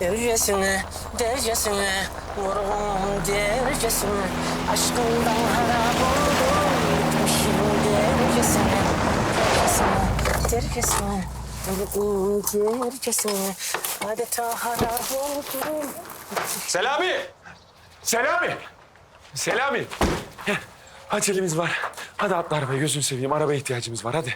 Dercesine, dercesine, vurgun dercesine Aşkından harap oldum, gitmişim dercesine Dercesine, dercesine, vurgun dercesine Adeta harap oldum Selami! Selami! Selami! Heh, acelemiz var. Hadi atla arabaya gözünü seveyim. Arabaya ihtiyacımız var hadi.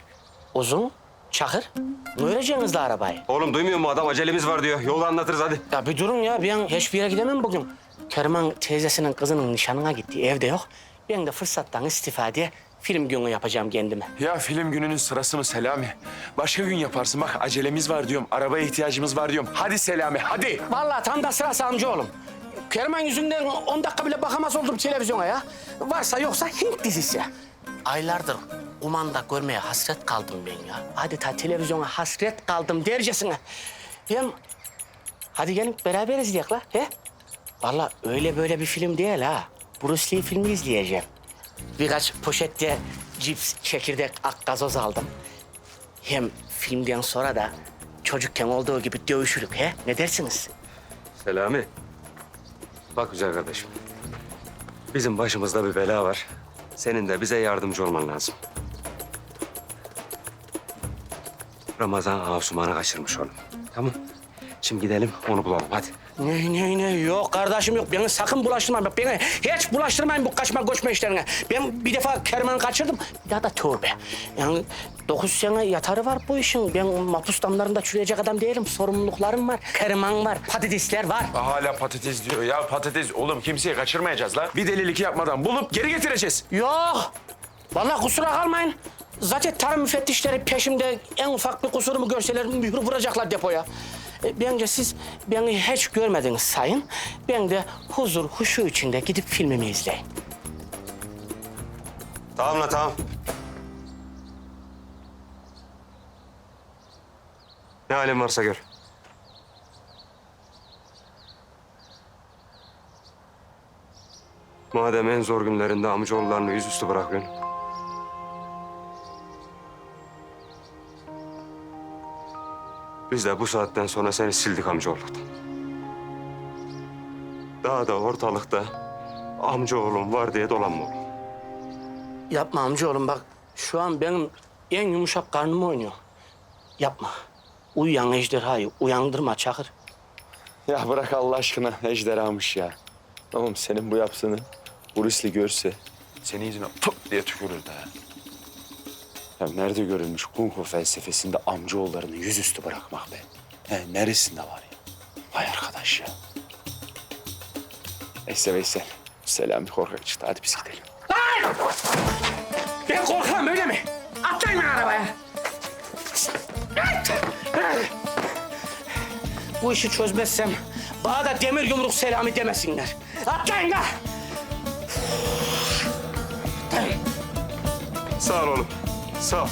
Uzun, Çakır, ne öreceğiniz de arabayı? Oğlum duymuyor mu adam acelemiz var diyor. Yolu anlatırız hadi. Ya bir durun ya, ben hiçbir yere gidemem bugün. Kerman teyzesinin kızının nişanına gitti, evde yok. Ben de fırsattan istifade film günü yapacağım kendime. Ya film gününün sırası mı Selami? Başka gün yaparsın. Bak acelemiz var diyorum. Arabaya ihtiyacımız var diyorum. Hadi Selami hadi. Vallahi tam da sırası amcaoğlum. Kerman yüzünden 10 dakika bile bakamaz oldum televizyona ya. Varsa yoksa Hint dizisi. Aylardır kumanda görmeye hasret kaldım ben ya. Adeta televizyona hasret kaldım dercesine. Hem hadi gelin beraber izleyek la. He? Vallahi öyle böyle bir film değil ha. Bruce Lee filmi izleyeceğim. Birkaç poşette cips, çekirdek, ak gazoz aldım. Hem filmden sonra da çocukken olduğu gibi dövüşürük he? Ne dersiniz? Selami. Bak güzel kardeşim. Bizim başımızda bir bela var. Senin de bize yardımcı olman lazım. Ramazan Asuman'ı kaçırmış oğlum. Tamam. Şimdi gidelim onu bulalım hadi. Ne ne ne yok kardeşim yok. Beni sakın bulaştırmayın. Bak beni hiç bulaştırmayın bu kaçma göçme işlerine. Ben bir defa Kerman'ı kaçırdım. Bir daha da tövbe. Yani dokuz sene yatarı var bu işin. Ben mahpus damlarında çürüyecek adam değilim. Sorumluluklarım var. Kerman var. Patatesler var. Hala patates diyor ya patates. Oğlum kimseyi kaçırmayacağız la. Bir delilik yapmadan bulup geri getireceğiz. Yok. Vallahi kusura kalmayın. Zaten tarım müfettişleri peşimde en ufak bir kusurumu görseler mühür vuracaklar depoya. E, Bence siz beni hiç görmediniz sayın. Ben de huzur, huşu içinde gidip filmimi izleyin. Tamam la tamam. Ne halin varsa gör. Madem en zor günlerinde amcaoğullarını yüzüstü bırakıyorsun. Biz de bu saatten sonra seni sildik amcaoğluktan. Daha da ortalıkta amcaoğlum var diye dolanma oğlum. Yapma amcaoğlum bak. Şu an benim en yumuşak karnım oynuyor. Yapma. Uyuyan ejderhayı uyandırma Çakır. Ya bırak Allah aşkına ejderhamış ya. Oğlum senin bu yaptığını Bruce Lee görse senin yüzüne tıp diye tükürürdü ha. Ya nerede görülmüş kung fu felsefesinde amcaoğullarını yüzüstü bırakmak be? He, neresinde var ya? Vay arkadaş ya. Neyse Veysel. Selam bir korkak çıktı. Hadi biz gidelim. Ben korkam öyle mi? Atlayın lan arabaya. Bu işi çözmezsem bana da demir yumruk selami demesinler. Atlayın lan. Sağ ol oğlum. Sağ ol.